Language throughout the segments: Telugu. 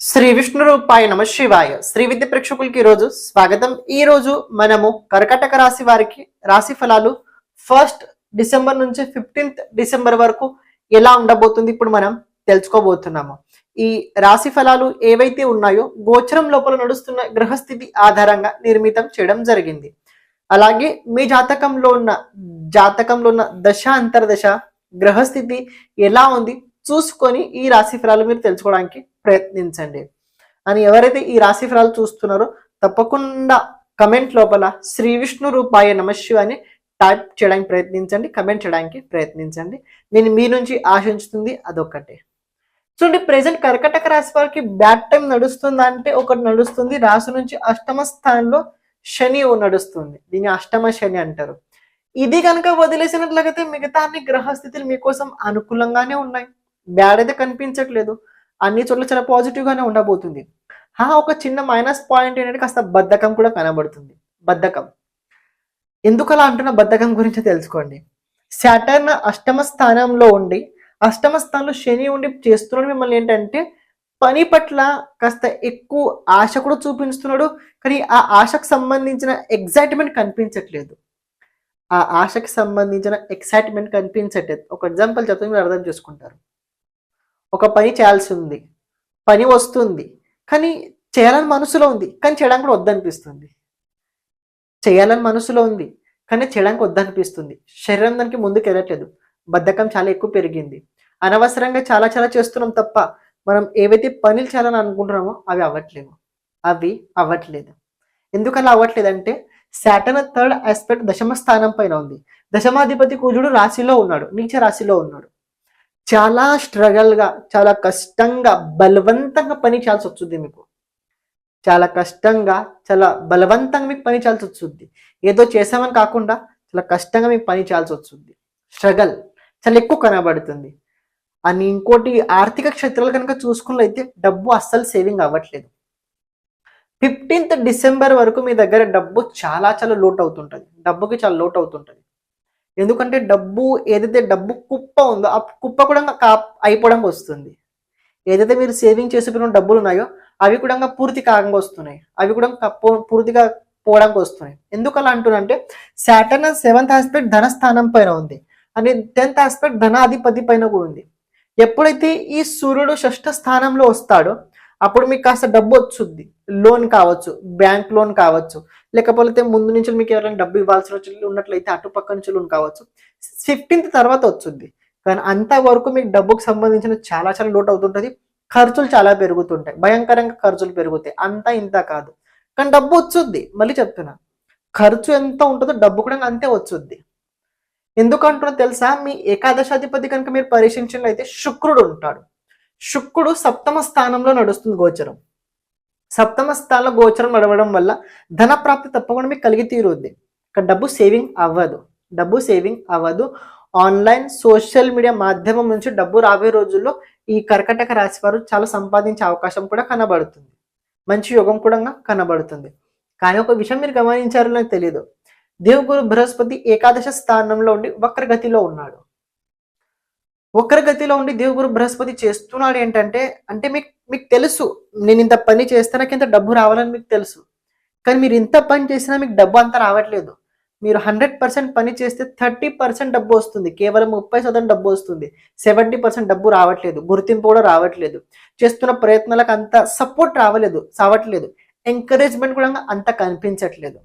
శ్రీ విష్ణు రూపాయ నమ శివాయ. శ్రీ విద్య ప్రేక్షకులకి ఈ రోజు స్వాగతం. ఈ రోజు మనము కర్కటక రాశి వారికి రాశి ఫలాలు ఫస్ట్ డిసెంబర్ నుంచి ఫిఫ్టీన్త్ డిసెంబర్ వరకు ఎలా ఉండబోతుంది ఇప్పుడు మనం తెలుసుకోబోతున్నాము. ఈ రాశి ఫలాలు ఏవైతే ఉన్నాయో గోచరం లోపల నడుస్తున్న గ్రహస్థితి ఆధారంగా నిర్మితం చేయడం జరిగింది. అలాగే మీ జాతకంలో ఉన్న జాతకంలో ఉన్న దశ అంతర్దశ గ్రహస్థితి ఎలా ఉంది చూసుకొని ఈ రాశి ఫలాలు మీరు తెలుసుకోవడానికి ప్రయత్నించండి. అని ఎవరైతే ఈ రాశిఫలాలు చూస్తున్నారో తప్పకుండా కమెంట్ లోపల శ్రీ విష్ణు రూపాయ నమశివ అని టైప్ చేయడానికి ప్రయత్నించండి కమెంట్ చేయడానికి ప్రయత్నించండి. నేను మీ నుంచి ఆశించుతుంది అదొక్కటే. చూడండి ప్రజెంట్ కర్కటక రాశి వారికి బ్యాడ్ టైం నడుస్తుందా అంటే ఒకటి నడుస్తుంది. రాశి నుంచి అష్టమ స్థానంలో శని నడుస్తుంది. దీన్ని అష్టమ శని అంటారు. ఇది కనుక వదిలేసినట్లయితే మిగతా అన్ని గ్రహస్థితులు మీకోసం అనుకూలంగానే ఉన్నాయి. బ్యాడ్ అయితే కనిపించట్లేదు. అన్ని చోట్ల చాలా పాజిటివ్ గానే ఉండబోతుంది. హా ఒక చిన్న మైనస్ పాయింట్ ఏంటంటే కాస్త బద్ధకం కూడా కనబడుతుంది. బద్ధకం. ఎందుకు అలా అంటున్న బద్ధకం గురించి తెలుసుకోండి. శాటర్న్ అష్టమ స్థానంలో ఉండి అష్టమ స్థానంలో శని ఉండి చేస్తున్నాడు మిమ్మల్ని ఏంటంటే పని పట్ల కాస్త ఎక్కువ ఆశ కూడా చూపిస్తున్నాడు కానీ ఆ ఆశకు సంబంధించిన ఎగ్జైట్మెంట్ కనిపించట్లేదు. ఆ ఆశకి సంబంధించిన ఎక్సైట్మెంట్ కనిపించట్లేదు. ఒక ఎగ్జాంపుల్ చెప్తే మీరు అర్థం చేసుకుంటారు. ఒక పని చేయాల్సి ఉంది పని వస్తుంది. కానీ చేయాలని మనసులో ఉంది. కానీ చేయడానికి కూడా వద్దనిపిస్తుంది. చేయాలని మనసులో ఉంది. కానీ చేయడానికి వద్దనిపిస్తుంది. శరీరం దానికి ముందుకు వెళ్ళట్లేదు బద్ధకం చాలా ఎక్కువ పెరిగింది. అనవసరంగా చాలా చాలా చేస్తున్నాం తప్ప మనం ఏవైతే పనులు చేయాలని అనుకుంటున్నామో అవి అవ్వట్లేవు. అవి అవ్వట్లేదు. ఎందుకు అలా అవ్వట్లేదంటే శాటన్ థర్డ్ ఆస్పెక్ట్ దశమ స్థానం పైన ఉంది. దశమాధిపతి కూజుడు రాశిలో ఉన్నాడు. నీచ రాశిలో ఉన్నాడు. చాలా స్ట్రగల్గా చాలా కష్టంగా బలవంతంగా పని చేయాల్సి వస్తుంది మీకు. చాలా కష్టంగా చాలా బలవంతంగా మీకు పని చేయాల్సి వస్తుంది. ఏదో చేసామని కాకుండా చాలా కష్టంగా మీకు పని చేయాల్సి వస్తుంది. స్ట్రగల్ చాలా ఎక్కువ కనబడుతుంది. అని ఇంకోటి ఆర్థిక క్షేత్రాలు కనుక చూసుకున్నట్లయితే డబ్బు అస్సలు సేవింగ్ అవ్వట్లేదు. ఫిఫ్టీన్త్ డిసెంబర్ వరకు మీ దగ్గర డబ్బు చాలా చాలా లోట్ అవుతుంటుంది. డబ్బుకి చాలా లోట్ అవుతుంటుంది. ఎందుకంటే డబ్బు ఏదైతే డబ్బు కుప్ప ఉందో ఆ కుప్ప కూడా కా అయిపోవడానికి వస్తుంది. ఏదైతే మీరు సేవింగ్ చేసుకున్న డబ్బులు ఉన్నాయో అవి కూడా పూర్తి కాకంగా వస్తున్నాయి. అవి కూడా కప్ప- పూర్తిగా పోవడానికి వస్తున్నాయి. ఎందుకు అలా అంటున్నంటే సాటర్న్ సెవెంత్ ఆస్పెక్ట్ ధనస్థానం పైన ఉంది. అని టెన్త్ ఆస్పెక్ట్ ధనాధిపతి పైన కూడా ఉంది. ఎప్పుడైతే ఈ సూర్యుడు షష్ఠ స్థానంలో వస్తాడో అప్పుడు మీకు కాస్త డబ్బు వచ్చుద్ది. లోన్ కావచ్చు బ్యాంక్ లోన్ కావచ్చు లేకపోతే ముందు నుంచి మీకు ఎవరైనా డబ్బు ఇవ్వాల్సిన ఉన్నట్లయితే అటుపక్క నుంచి లోన్ కావచ్చు. ఫిఫ్టీన్త్ తర్వాత వచ్చుద్ది కానీ అంతవరకు మీకు డబ్బుకు సంబంధించిన చాలా చాలా లోటు అవుతుంటది. ఖర్చులు చాలా పెరుగుతుంటాయి. భయంకరంగా ఖర్చులు పెరుగుతాయి. అంతా ఇంత కాదు. కానీ డబ్బు వచ్చుద్ది మళ్ళీ చెప్తున్నా. ఖర్చు ఎంత ఉంటుందో డబ్బు కూడా అంతే వచ్చుద్ది ఎందుకంటున్నా తెలుసా? మీ ఏకాదశాధిపతి కనుక మీరు పరీక్షించినట్లయితే శుక్రుడు ఉంటాడు. శుక్రుడు సప్తమ స్థానంలో నడుస్తుంది గోచరం. సప్తమ స్థానంలో గోచరం నడవడం వల్ల ధన ప్రాప్తి తప్పకుండా మీకు కలిగి తీరుద్ది. ఇక్కడ డబ్బు సేవింగ్ అవ్వదు. డబ్బు సేవింగ్ అవ్వదు. ఆన్లైన్ సోషల్ మీడియా మాధ్యమం నుంచి డబ్బు రాబోయే రోజుల్లో ఈ కర్కటక రాశి వారు చాలా సంపాదించే అవకాశం కూడా కనబడుతుంది. మంచి యోగం కూడా కనబడుతుంది. కానీ ఒక విషయం మీరు గమనించారో నాకు తెలియదు దేవుగురు బృహస్పతి ఏకాదశ స్థానంలో ఉండి వక్రగతిలో ఉన్నాడు. వక్రగతిలో ఉండి దేవుగురు బృహస్పతి చేస్తున్నాడు ఏంటంటే అంటే మీకు మీకు తెలుసు. నేను ఇంత పని చేస్తే నాకు ఇంత డబ్బు రావాలని మీకు తెలుసు. కానీ మీరు ఇంత పని చేసినా మీకు డబ్బు అంత రావట్లేదు. మీరు హండ్రెడ్ పర్సెంట్ పని చేస్తే థర్టీ పర్సెంట్ డబ్బు వస్తుంది. కేవలం ముప్పై శాతం డబ్బు వస్తుంది. సెవెంటీ పర్సెంట్ డబ్బు రావట్లేదు. గుర్తింపు కూడా రావట్లేదు. చేస్తున్న ప్రయత్నాలకు అంత సపోర్ట్ రావలేదు సావట్లేదు ఎంకరేజ్మెంట్ కూడా అంత కనిపించట్లేదు.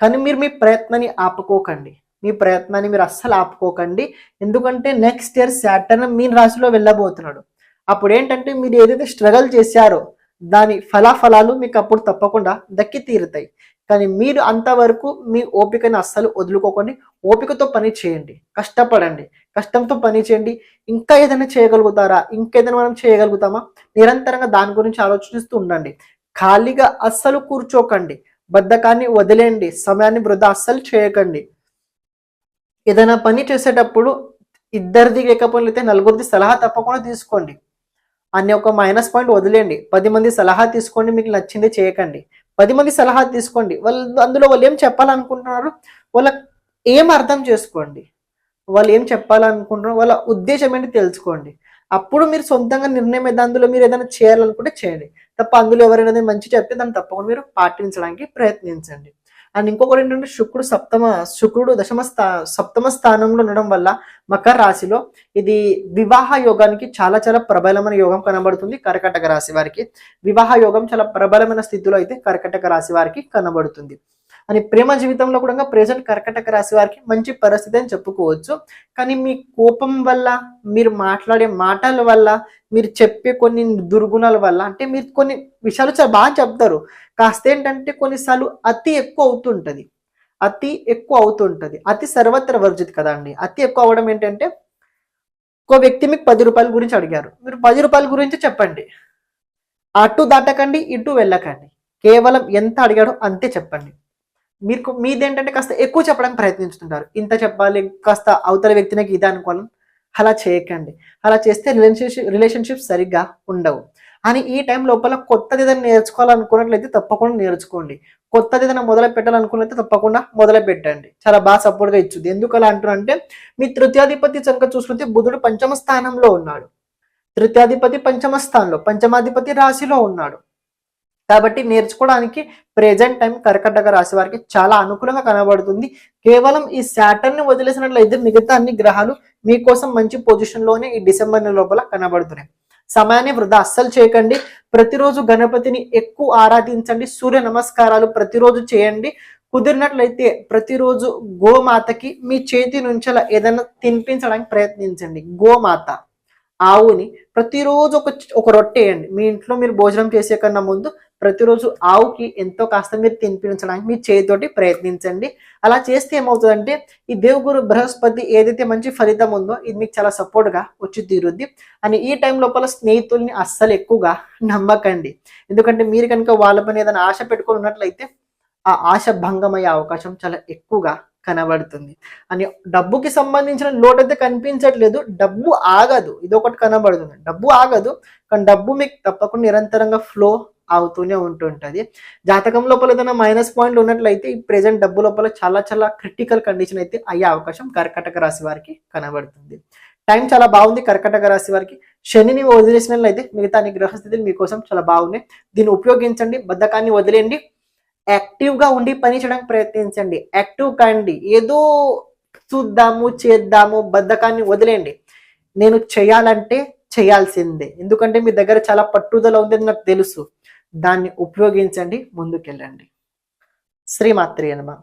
కానీ మీరు మీ ప్రయత్నాన్ని ఆపుకోకండి. మీ ప్రయత్నాన్ని మీరు అస్సలు ఆపుకోకండి. ఎందుకంటే నెక్స్ట్ ఇయర్ సాటర్న్ మీ రాశిలో వెళ్ళబోతున్నాడు. అప్పుడు ఏంటంటే మీరు ఏదైతే స్ట్రగల్ చేశారో దాని ఫలాఫలాలు మీకు అప్పుడు తప్పకుండా దక్కి తీరుతాయి. కానీ మీరు అంతవరకు మీ ఓపికని అస్సలు వదులుకోకండి. ఓపికతో పని చేయండి. కష్టపడండి. కష్టంతో పని చేయండి. ఇంకా ఏదైనా చేయగలుగుతారా? ఇంకేదైనా మనం చేయగలుగుతామా? నిరంతరంగా దాని గురించి ఆలోచిస్తూ ఉండండి. ఖాళీగా అస్సలు కూర్చోకండి. బద్ధకాన్ని వదిలేయండి. సమయాన్ని వృధా అస్సలు చేయకండి. ఏదైనా పని చేసేటప్పుడు ఇద్దరిది లేకపోతే నలుగురిది సలహా తప్పకుండా తీసుకోండి. అనే ఒక మైనస్ పాయింట్ వదిలేయండి. పది మంది సలహా తీసుకోండి మీకు నచ్చింది చేయకండి. పది మంది సలహా తీసుకోండి. వాళ్ళు అందులో వాళ్ళు ఏం చెప్పాలనుకుంటున్నారు వాళ్ళ ఏం అర్థం చేసుకోండి. వాళ్ళు ఏం చెప్పాలనుకుంటున్నారు వాళ్ళ ఉద్దేశం ఏంటి తెలుసుకోండి. అప్పుడు మీరు సొంతంగా నిర్ణయం ఏదో అందులో మీరు ఏదైనా చేయాలనుకుంటే చేయండి. తప్ప అందులో ఎవరైనా మంచి చెప్తే దాన్ని తప్పకుండా మీరు పాటించడానికి ప్రయత్నించండి. అండ్ ఇంకొకటి ఏంటంటే శుక్రుడు సప్తమ శుక్రుడు దశమ స్థా సప్తమ స్థానంలో ఉండడం వల్ల మకర రాశిలో ఇది వివాహ యోగానికి చాలా చాలా ప్రబలమైన యోగం కనబడుతుంది కర్కటక రాశి వారికి. వివాహ యోగం చాలా ప్రబలమైన స్థితిలో అయితే కర్కటక రాశి వారికి కనబడుతుంది. అని ప్రేమ జీవితంలో కూడా ప్రెసెంట్ కర్కటక రాశి వారికి మంచి పరిస్థితి అని చెప్పుకోవచ్చు. కానీ మీ కోపం వల్ల మీరు మాట్లాడే మాటల వల్ల మీరు చెప్పే కొన్ని దుర్గుణాల వల్ల అంటే మీరు కొన్ని విషయాలు చాలా బాగా చెప్తారు. కాస్త ఏంటంటే కొన్నిసార్లు అతి ఎక్కువ అవుతుంటుంది. అతి ఎక్కువ అవుతుంటుంది. అతి సర్వత్ర వర్జిత్ కదా అండి. అతి ఎక్కువ అవడం ఏంటంటే ఒక వ్యక్తి మీకు పది రూపాయల గురించి అడిగారు. మీరు పది రూపాయల గురించి చెప్పండి. అటు దాటకండి ఇటు వెళ్ళకండి. కేవలం ఎంత అడిగాడో అంతే చెప్పండి. మీకు మీదేంటంటే కాస్త ఎక్కువ చెప్పడానికి ప్రయత్నిస్తుంటారు. ఇంత చెప్పాలి కాస్త అవతల వ్యక్తికి ఇది అనుకోవాలని అలా చేయకండి. అలా చేస్తే రిలేషన్షిప్ రిలేషన్షిప్ సరిగ్గా ఉండవు. అని ఈ టైం లోపల కొత్తది ఏదైనా నేర్చుకోవాలనుకున్నట్లయితే తప్పకుండా నేర్చుకోండి. కొత్తది ఏదైనా మొదలు పెట్టాలనుకున్నట్లయితే తప్పకుండా మొదలు పెట్టండి. చాలా బాగా సపోర్ట్గా ఇచ్చుద్ది. ఎందుకు అలా అంటున్నారంటే మీ తృతీయాధిపతి కనుక చూసుకుంటే బుధుడు పంచమ స్థానంలో ఉన్నాడు. తృతీయాధిపతి పంచమ స్థానంలో పంచమాధిపతి రాశిలో ఉన్నాడు. కాబట్టి నేర్చుకోవడానికి ప్రెజెంట్ టైం కర్కటక రాశి వారికి చాలా అనుకూలంగా కనబడుతుంది. కేవలం ఈ శాటర్న్ వదిలేసినట్లయితే మిగతా అన్ని గ్రహాలు మీకోసం మంచి పొజిషన్లోనే ఈ డిసెంబర్ నెల లోపల కనబడుతున్నాయి. సమయాన్ని వృధా అస్సలు చేయకండి. ప్రతిరోజు గణపతిని ఎక్కువ ఆరాధించండి. సూర్య నమస్కారాలు ప్రతిరోజు చేయండి. కుదిరినట్లయితే ప్రతిరోజు గోమాతకి మీ చేతి నుంచి ఏదైనా తినిపించడానికి ప్రయత్నించండి. గోమాత ఆవుని ప్రతిరోజు ఒక ఒక రొట్టె వేయండి. మీ ఇంట్లో మీరు భోజనం చేసే కన్నా ముందు ప్రతిరోజు ఆవుకి ఎంతో కాస్త మీరు తినిపించడానికి మీ చేతితోటి ప్రయత్నించండి. అలా చేస్తే ఏమవుతుందంటే ఈ దేవుగురు బృహస్పతి ఏదైతే మంచి ఫలితం ఉందో ఇది మీకు చాలా సపోర్ట్గా వచ్చి తీరుద్ది. అని ఈ టైం లోపల స్నేహితుల్ని అస్సలు ఎక్కువగా నమ్మకండి. ఎందుకంటే మీరు కనుక వాళ్ళ పని ఏదైనా ఆశ పెట్టుకుని ఉన్నట్లయితే ఆ ఆశ భంగమయ్యే అవకాశం చాలా ఎక్కువగా కనబడుతుంది. అని డబ్బుకి సంబంధించిన లోటు అయితే కనిపించట్లేదు డబ్బు ఆగదు. ఇది ఒకటి కనబడుతుంది. డబ్బు ఆగదు కానీ డబ్బు మీకు తప్పకుండా నిరంతరంగా ఫ్లో అవుతూనే ఉంటుంటది. జాతకం లోపల ఏదైనా మైనస్ పాయింట్లు ఉన్నట్లయితే ఈ ప్రెజెంట్ డబ్బు లోపల చాలా చాలా క్రిటికల్ కండిషన్ అయితే అయ్యే అవకాశం కర్కటక రాశి వారికి కనబడుతుంది. టైం చాలా బాగుంది కర్కటక రాశి వారికి. శనిని వదిలేసినట్లయితే మిగతా అన్ని గ్రహస్థితులు మీకోసం చాలా బాగున్నాయి. దీన్ని ఉపయోగించండి బద్ధకాన్ని వదిలేయండి యాక్టివ్గా ఉండి పని చేయడానికి ప్రయత్నించండి. యాక్టివ్ కండి. ఏదో చూద్దాము చేద్దాము బద్ధకాన్ని వదిలేయండి. నేను చేయాలంటే చేయాల్సిందే. ఎందుకంటే మీ దగ్గర చాలా పట్టుదల ఉందని నాకు తెలుసు. దాన్ని ఉపయోగించండి ముందుకెళ్ళండి. శ్రీమాత్రి అనమా